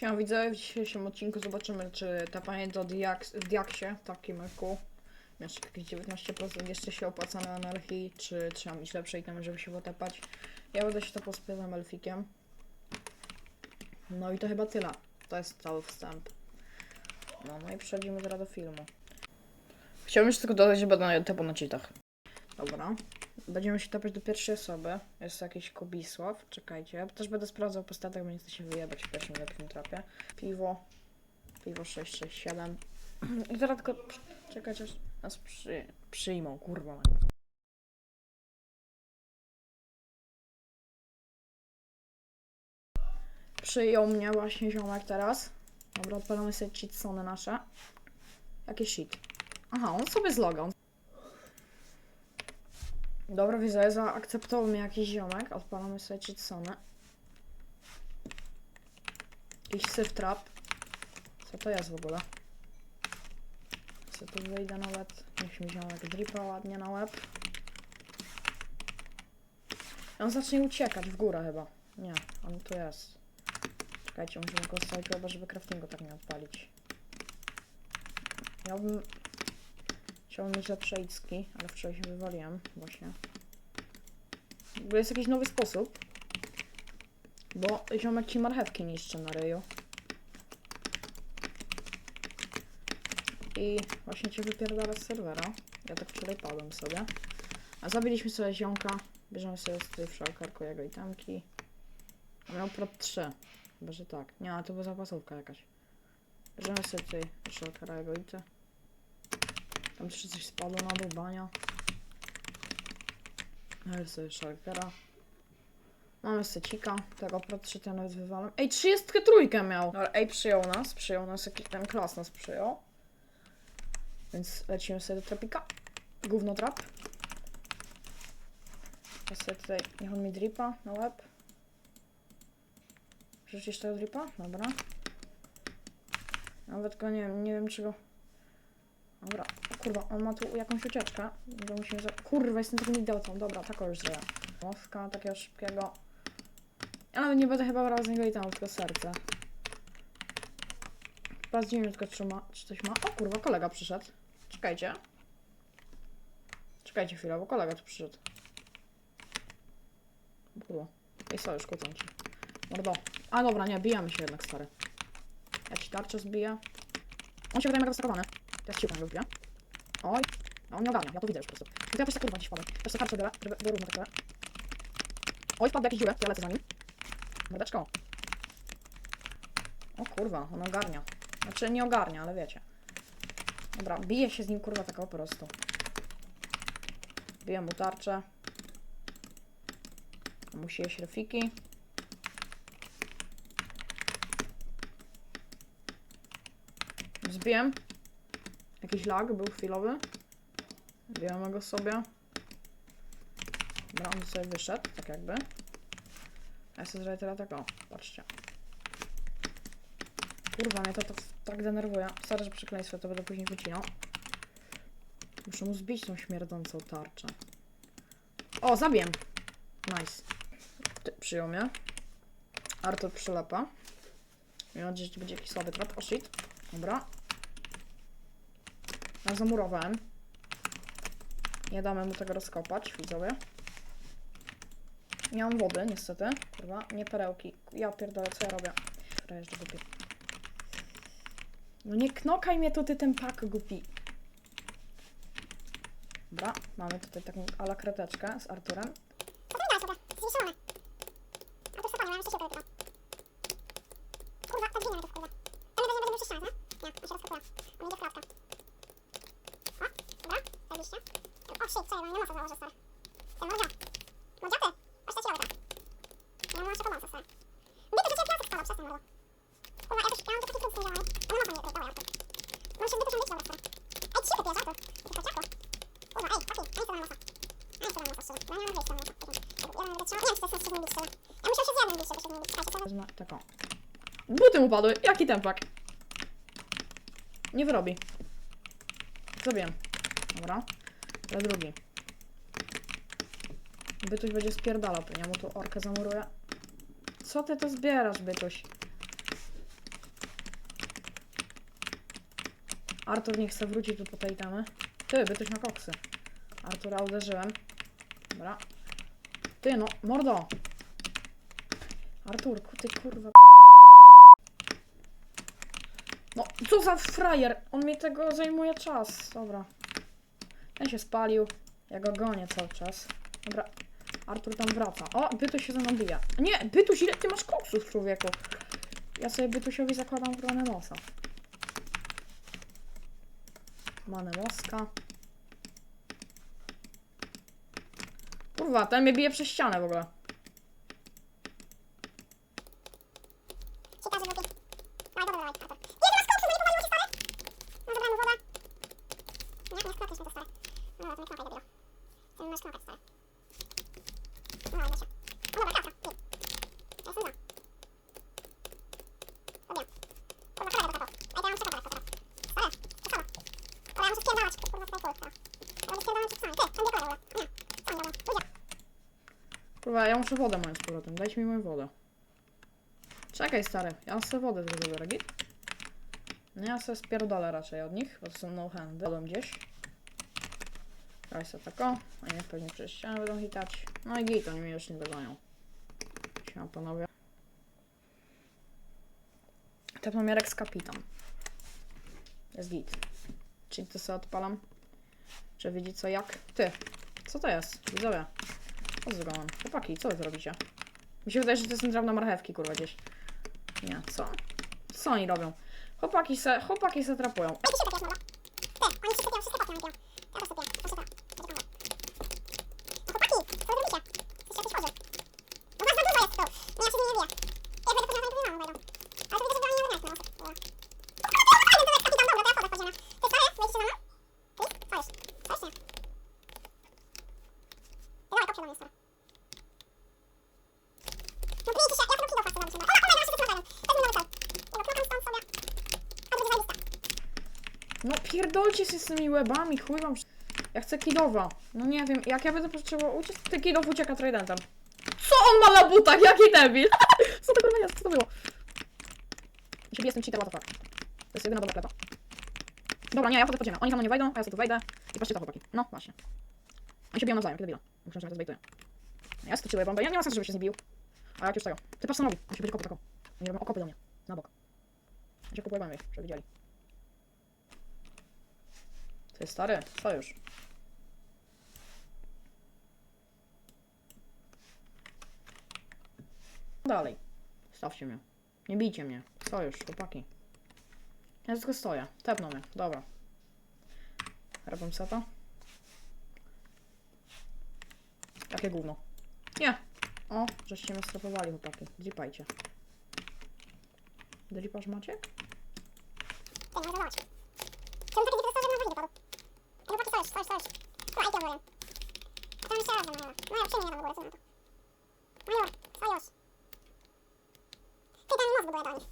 Siema widzę, w dzisiejszym odcinku zobaczymy, czy do Diax, w Diaksie, takim eku, miast jakieś 19% jeszcze się opłaca na anarchii, czy trzeba mieć lepsze itemy, żeby się potapać. Ja będę się z pewnym elfikiem. No i to chyba tyle. To jest cały wstęp. No, no i przechodzimy teraz do filmu. Chciałbym jeszcze tylko dodać, że będę tapał na cheatach. Dobra. Będziemy się tapać do pierwszej osoby. Jest jakiś Kubisław. Czekajcie. Ja też będę sprawdzał po statach, bo nie chcę się wyjebać w pierwszym lepszym trapie. Piwo. Piwo 667. I teraz tylko czekać aż nas przy, przyjmą, kurwa. Przyjął mnie właśnie ziomek teraz. Dobra, odpalamy sobie cheatsony nasze. Jakie shit. Aha, on sobie zlogał. Dobra, widzę, zaakceptował mnie jakiś ziomek. Odpalamy sobie cheatsony. Jakiś syf trap. Co to jest w ogóle? Co tu wyjdę na łeb? Niech mi ziomek dripa ładnie na łeb. On zacznie uciekać w górę chyba. Nie, on tu jest. Czekajcie, musimy go chyba, żeby craftingu tak nie odpalić. Ja bym... Chciałbym mieć lepsze icki, ale wczoraj się wywaliłem właśnie. Bo jest jakiś nowy sposób. Bo ziomek ci marchewki niszczy na ryju. I właśnie cię wypierdala z serwera. Ja tak wczoraj padłem sobie. A zabiliśmy sobie ziomka. Bierzemy sobie tutaj w szalkarku jego itemki. A miał prot 3. Chyba, że tak. Nie, to była zapasówka jakaś. Bierzemy sobie tutaj szalkara jego ite. Tam jeszcze coś spadło na dół. Ale sobie szalkera. Mamy secika, tego pro 3 ten wywalam. Ej, 33 miał! Dobra, ej, przyjął nas, przyjął nas, jakiś ten klas nas przyjął. Więc lecimy sobie do trapika. Gówno trap. Ja sobie tutaj, niech on mi dripa na łeb. Rzucisz tego dripa? Dobra. Nawet go nie nie wiem czego. Dobra, kurwa, on ma tu jakąś ucieczkę. Że musimy za... Kurwa, jestem takim idiotą. Dobra, tak już zrobię. Moska takiego szybkiego. Ja nawet nie będę chyba brał z niego i tam tylko serce. Sprawdzimy tylko, czy, ma, czy coś ma. O kurwa, kolega przyszedł. Czekajcie. Czekajcie chwilę, bo kolega tu przyszedł. Kurwa. Ej, sojusz, kłócą ci. Mordo. A dobra, nie, bijamy się jednak, stary. Ja ci tarczę zbiję. On się wydaje mega wystakowany. Jest ciucha, go wbiję. Oj. No, on nie ogarnia, ja to widzę już po prostu. I to ja po kurwa gdzieś wpadłem. Też sobie żeby było równo tak Oj, wpadł w jakieś dziurę, to ja lecę za nim. Mordeczko. O kurwa, on ogarnia. Znaczy nie ogarnia, ale wiecie. Dobra, bije się z nim kurwa tak po prostu. Biję mu tarczę. Musi jeść refiki. Zbiłem. Jakiś lag był chwilowy. Bijemy go sobie. Dobra, on sobie wyszedł, tak jakby. Ja sobie zrobię teraz tak, o, patrzcie. Kurwa, mnie to, to tak denerwuje. Sorry, że przekleństwo, to będę później wycinał. Muszę mu zbić tą śmierdzącą tarczę. O, zabiję. Nice. Ty, przyjął mnie. Artur przylepa. Mam nadzieję, że będzie jakiś słaby trap. O shit. Dobra. Ja zamurowałem. Nie damy mu tego rozkopać, widzowie. Nie mam wody, niestety. Kurwa, nie perełki. Ja pierdolę, co ja robię? Jeszcze głupi. No nie knokaj mnie tu, ty ten pak głupi. Dobra, mamy tutaj taką ala kreteczkę z Arturem. Kurwa, to w kurwa. Ale będzie, będzie przyszczane, nie? Nie, on się rozkopuje. On idzie w klatkę. O, dobra, zajebiście. O, shit, co ja mam, nie mocno założę, stary. Ten mordzia. Mordzia ty, aż te ciało teraz. Ja mam pomocy, stary. Mnie to, że cię piasek przestań, mordo. Kurwa, jakoś, ja mam taki trud z tym działaniem. Ale mocno mnie dobra, Artur. Mam się wypytać, dobra, stary. Ej, cicho, ty, Artur. Ty, kurczaku. Kurwa, ej, papi, a nie chcę na nosa. A nie chcę na nosa, szczerze. No, ja mam na nosa. Ja mam wyjście, nie wiem, czy to jest. Ja się nie co. Buty mu padły. Jaki tempak? Nie wyrobi. Zrobiłem. Dobra. Za drugi. Bytuś będzie spierdalał, ja mu tu orkę zamuruję. Co ty to zbierasz, Bytuś? Artur nie chce wrócić tu po tej tamy. Ty, Bytuś ma koksy. Artura uderzyłem. Dobra. Ty no, mordo! Artur, ty kurwa No, co za frajer! On mi tego zajmuje czas. Dobra. Ten się spalił. Ja go gonię cały czas. Dobra. Artur tam wraca. O, Bytuś się ze mną bije. Nie, Bytuś, ile ty masz koksów, człowieku? Ja sobie Bytusiowi zakładam koronę nosa. Manę moska. Kurwa, ten mnie bije przez ścianę w ogóle. Ciekawe, że głupi. Dawaj, dobra, dawaj, Artur. Nie, teraz koksu, no nie powaliło się stary? No zabrałem mu wodę. Nie, nie skropisz mi to stary. No dobra, to nie knokaj, debilo. Ty masz knokać, stary. No, idę się. O, dobra, krawka, ty. Ja jestem za. Robię. Kurwa, którego to Ej, to ja muszę czekać teraz. Stary, to samo. Ale ja muszę spierdalać, kurwa, tutaj pól, teraz. Ja będę spierdalać czasami. Ty, tam nie kolejne, Nie, co oni robią? Ludzie. Kurwa, ja muszę wodę moją z powrotem. Dajcie mi moją wodę. Czekaj, stary. Ja sobie wodę zrobię, git? No ja sobie spierdolę raczej od nich, bo to są no handy. Wodą gdzieś. Daj sobie tako. A nie, pewnie przez ścianę będą hitać. No i git, oni mnie już nie dogonią. Siema panowie. Tepnomierek z kapitan. Jest git. Czyli to sobie odpalam. Czy widzi co jak? Ty. Co to jest? Widzowie. Zrobiłem? Chłopaki, co wy zrobicie? Mi się wydaje, że to jest drewno marchewki, kurwa, gdzieś. Nie, co? Co oni robią? Chłopaki se, chłopaki se trapują. Oni się tapiają, wszystkie piją. Ja też tapię, to się to. Będzie pomogę. No chłopaki, co wy robicie? Jesteście jakiś chorzy. No was za dużo jest tu. Nie, ja się z nimi nie biję. Jak będę później na wejdą. Ale to widzę, że oni nie wynajdą. No, fajny to jest kapitan, dobra, to ja wchodzę w podziemia. Ty, stary, wejdziecie za mną? Ty, co jest? Co jest, nie? Ty, dawaj, kopcie do mnie, stary. No kryjcie się, ja tego kilo chcę zrobić. Dobra, kurwa, ja się zastanawiam. Weźmy na cel. Jego knokam stąd sobie. A to będzie zajebista. No pierdolcie się z tymi łebami, chuj wam. Ja chcę kidowa. No nie wiem, jak ja będę potrzebował uciec, ty kidow ucieka tridentem. Co on ma na butach? Jaki debil? Co to kurwa jest? Co to było? Ja z tym cheater, what the fuck. To jest jedyna dobra klepa. Dobra, nie, ja wchodzę pod ziemię. Oni mną nie wejdą, a ja sobie tu wejdę. I patrzcie to, chłopaki. No, właśnie. Oni się biją nawzajem, kiedy. Muszę, że mnie to zbejtuje. Ja stoczyłem bombę, ja nie ma sensu, żeby się zbił. A jak już tego? Ty patrz co robi. On się będzie kopał taką. Oni robią okopy do mnie. Na bok. On się kupuje bomby, żeby widzieli. Ty stary, co już? Dalej. Stawcie mnie. Nie bijcie mnie. Co już, chłopaki. Ja tylko stoję. Tepną mnie. Dobra. Robię seta. Jakie gówno. Nie. O, żeście mnie strapowali, chłopaki. Zipajcie. Dripasz Maciek? Ty, nie zobacz. Czemu taki tylko żeby na wodzie padł? Ej, chłopaki, stoisz, stoisz, stoisz. Tu, ej, ty A tam jeszcze raz do Majora. Major, przyjmij jedną w ogóle, co na to? Major, stoisz. Ty, ten most buduje do nich.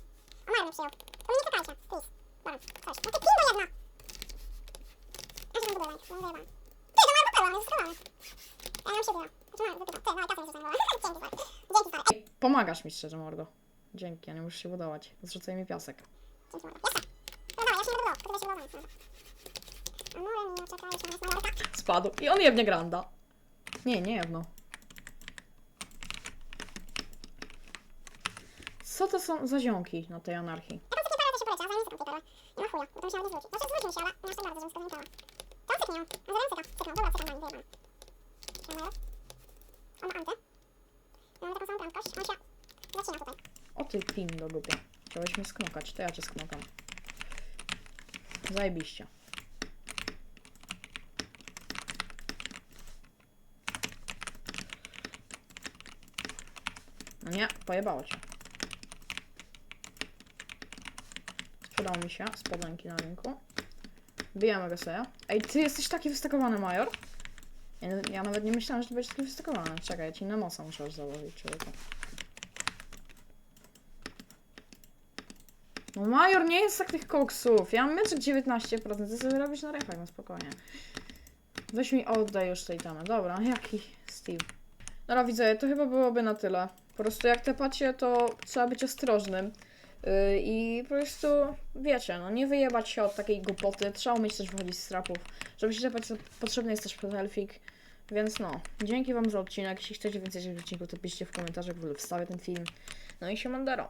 A Major mnie przyjął. To mnie nie kakajcie, please. Dobra, stoisz. No ty pingo jedna! Ja się tam buduję, no zajebam. Ty, to dopełał, on jest skromany. Ja siebie, no. Znaczy Major, wypytał. Ty, no i kasę już zajmowała. Dzięki, stary. Dzięki, stary. Ej, pomagasz mi szczerze, mordo. Dzięki, ja nie muszę się budować. Zrzucaj mi piasek. Dzięki, mordo. Jeszcze. No dawaj, ja się nie budował, tylko się budował. Amore mio, czekaj, jeszcze raz Majorka. Spadł. I on jebnie granda. Nie, nie jebno. Co to są za ziomki na tej anarchii? Ja tam takie parę to się poleciała, zanim sobie tam Nie ma chuja, bo to musiałam nie zwrócić. Znaczy zwrócił się, ale nie aż tak bardzo, żebym sobie znikała. To on cyknie ją. No zaraz cyka. Cyknął, dobra, cyknął na nim, wyjebam. Siema, On ma antę. Ja mam taką samą prędkość, on się zacina tutaj. O ty pin do dupy. Chciałeś mnie sknokać, to ja cię sknokam. Zajebiście. No nie, pojebało cię. Sprzedał mi się spodenki na rynku. Bijemy go sobie. Ej, ty jesteś taki wystakowany, Major? Ja, ja nawet nie myślałam, że ty będziesz taki wystakowany. Czekaj, ja ci na mosa muszę założyć, człowieku. No Major nie jest tak tych koksów. Ja mam metr 19%. Ty sobie robisz na refach, no spokojnie. Weź mi oddaj już tej tamy. Dobra, jaki Steve. Dobra, widzę, to chyba byłoby na tyle. Po prostu jak tepacie, to trzeba być ostrożnym. Yy, I po prostu, wiecie, no nie wyjebać się od takiej głupoty, trzeba umieć też wychodzić z trapów. Żeby się to potrzebny jest też elfik. Więc no, dzięki wam za odcinek. Jeśli chcecie więcej takich odcinków, to piszcie w komentarzach, w ogóle wstawię ten film. No i się mandaro.